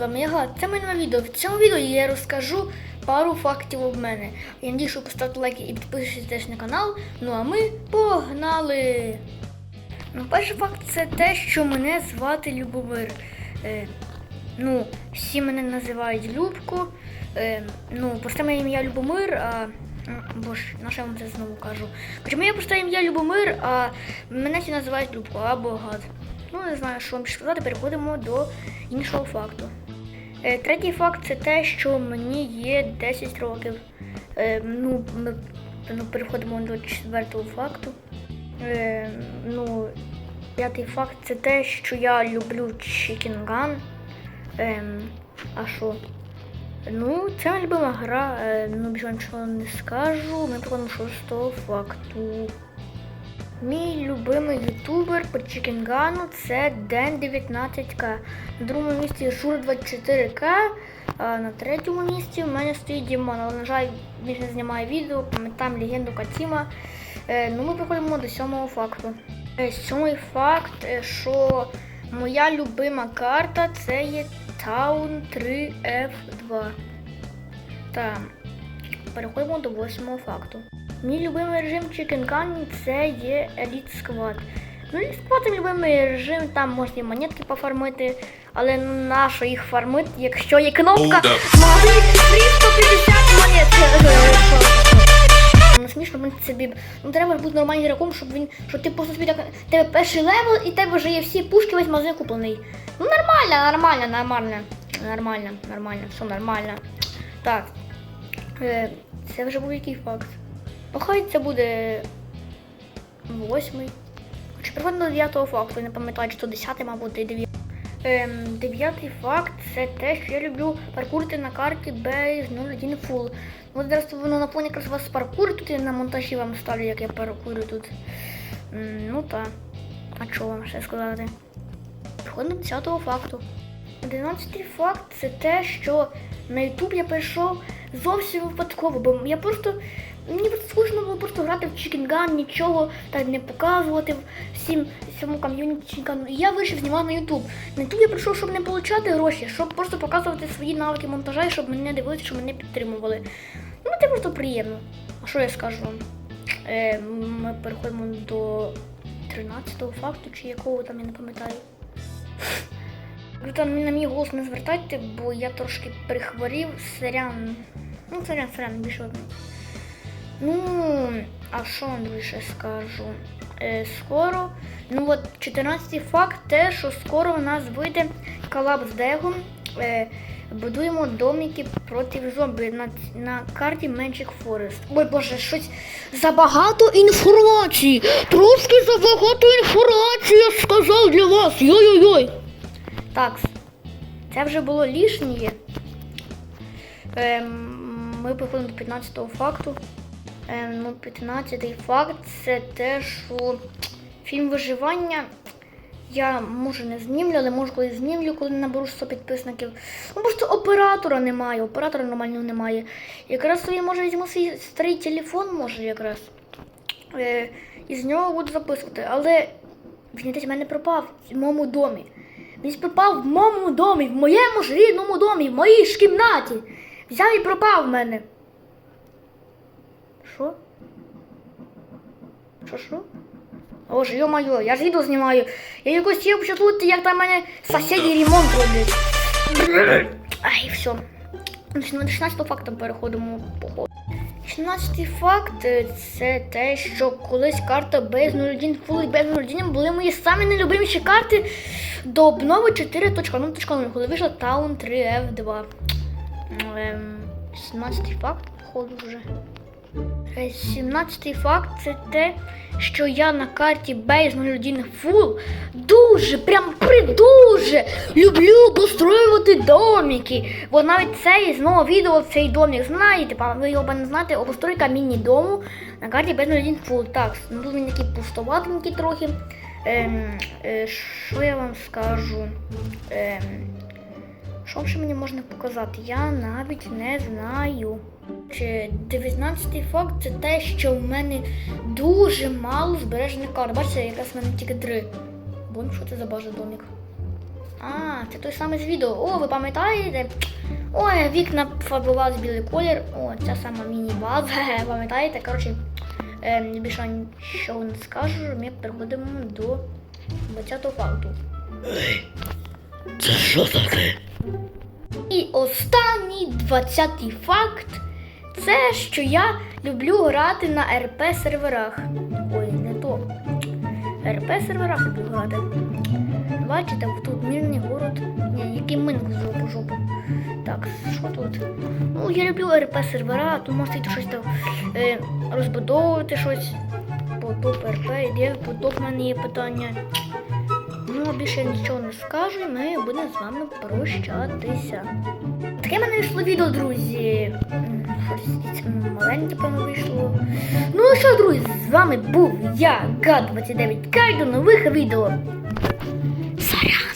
вами Яга. Це моє нове відео. В цьому відео я розкажу пару фактів об мене. Я надію, що поставте лайки і підпишитесь на канал. Ну а ми погнали! Ну, перший факт це те, що мене звати Любомир. Е, ну, всі мене називають Любко. Е, ну, просте моє ім'я Любомир, а. м, Боже, на що я вам це знову кажу? Хоча моє просте ім'я Любомир, а мене всі називають Любко або Гад. Ну, не знаю, що вам ще сказати, переходимо до іншого факту. Е, третій факт це те, що мені є 10 років. Е, ну, ми ну, переходимо до четвертого факту. Е, ну, п'ятий факт це те, що я люблю Chicken Gun. Ем, а що? Ну, це моя любима гра, ну більше нічого не скажу. Ми переходимо до шостого факту. Мій любимий ютубер по чікінгану це Ден19К. На другому місці Жур 24К. А на третьому місці в мене стоїть Дімон, але, на жаль, він не знімає відео, пам'ятаємо легенду Катіма. Е, ну, ми приходимо до сьомого факту. Е, сьомий факт, е, що моя любима карта це є Town 3F2. Так, переходимо до восьмого факту. Мій любимий режим Chicken Gun це є Elite Squad. Ну, Elite Squad це любимий режим, там можна і монетки пофармити, але на що їх фармити, якщо є кнопка. Мали 350 монет. Ну, смішно, в принципі, собі. Ну треба ж бути нормальним ігроком, щоб він. Щоб ти просто собі так. Тебе перший левел і тебе вже є всі пушки, весь магазин куплений. Ну нормально, нормально, нормально. Нормально, нормально, все нормально. Так. Е, це вже був який факт? Ну це буде восьмий. Чи приходимо до дев'ятого факту, не пам'ятаю, чи то десятий, мабуть, і дев'ятий. Ем, дев'ятий факт це те, що я люблю паркурити на карті без 01 full. От зараз воно на фоні якраз вас паркур, тут я на монтажі вам ставлю, як я паркурю тут. М, ну так. А що вам ще сказати? Приходимо до 10 факту. 11 факт це те, що на YouTube я прийшов зовсім випадково, бо я просто. Мені просто скучно було просто грати в Chicken Gun, нічого так не показувати всім всьому ком'юніті Chicken Gun. І я вирішив знімати на YouTube. На YouTube я прийшов, щоб не отримати гроші, щоб просто показувати свої навики монтажа, щоб мене дивилися, щоб мене підтримували. Ну, це просто приємно. А що я скажу вам? Е, ми переходимо до 13-го факту, чи якого там я не пам'ятаю. Ви там на мій голос не звертайте, бо я трошки прихворів, сорян. Ну, сорян, сорян, більше одне. Ну, а що вам ще скажу? Е, скоро. Ну от 14 факт те, що скоро у нас вийде колаб з Дегом. Е, будуємо домики проти зомбі на, на карті Magic Forest. Ой боже, щось забагато інформації. Трошки забагато інформації, я сказав для вас. Йой-йой-йой. Так, це вже було лишнє. Ем, ми приходимо до 15-го факту. Ем, ну, 15-й факт це те, що фільм виживання я може не знімлю, але може коли знімлю, коли наберу 100 підписників. Ну просто оператора немає, оператора нормального немає. Якраз собі може візьму свій старий телефон, може якраз. Е, і з нього буду записувати. Але він десь в мене пропав в моєму домі. Він пропав в моєму домі, в моєму ж рідному домі, в моїй ж кімнаті. Взяв і пропав в мене. Що? Що що? Боже, йо-моє, я ж відео знімаю. Я якось хотів почути, як там мене сусіді ремонт роблять. Ай, все. На 16 фактом переходимо походу. 16 факт е, це те, що колись карта без 01 Full і без 01 були мої самі нелюбиміші карти до обнови 4.0.0, коли вийшла Town 3F2. Ем, 17 факт, походу вже. Е, 17 факт це те, що я на карті Base 01 Full дуже, прям придуже люблю обустроювати домики. Бо навіть цей знову відео цей домик знаєте, ви його не знаєте, обустройка міні-дому на карті Base 01 Full. Так, ну тут він такий пустоватенький трохи. Ем, е, що я вам скажу? Ем, що ще мені можна показати? Я навіть не знаю. Чи 19 факт це те, що в мене дуже мало збережених карт. Бачите, якраз в мене тільки три. Бо що це за бажа домик? А, це той самий з відео. О, ви пам'ятаєте? Ой, вікна фарбували білий колір. О, ця сама міні-база. Пам'ятаєте? Коротше, е, більше нічого не скажу. Ми переходимо до 20-го факту. Це що таке? І останній 20-й факт це що я люблю грати на РП серверах. Ой, не то. РП серверах люблю грати. Бачите, тут мирний город. Ні, який минк в жопу жопу. Так, що тут? Ну, я люблю РП сервера, тут можете щось там е, розбудовувати щось. По топ РП, де по топ в мене є питання. Ну, більше нічого не скажу, ми будемо з вами прощатися. Таке мене вийшло відео, друзі. Щось маленьке, певно, вийшло. Ну що, друзі, з вами був я, Гад29 Кай, до нових відео. Сорян.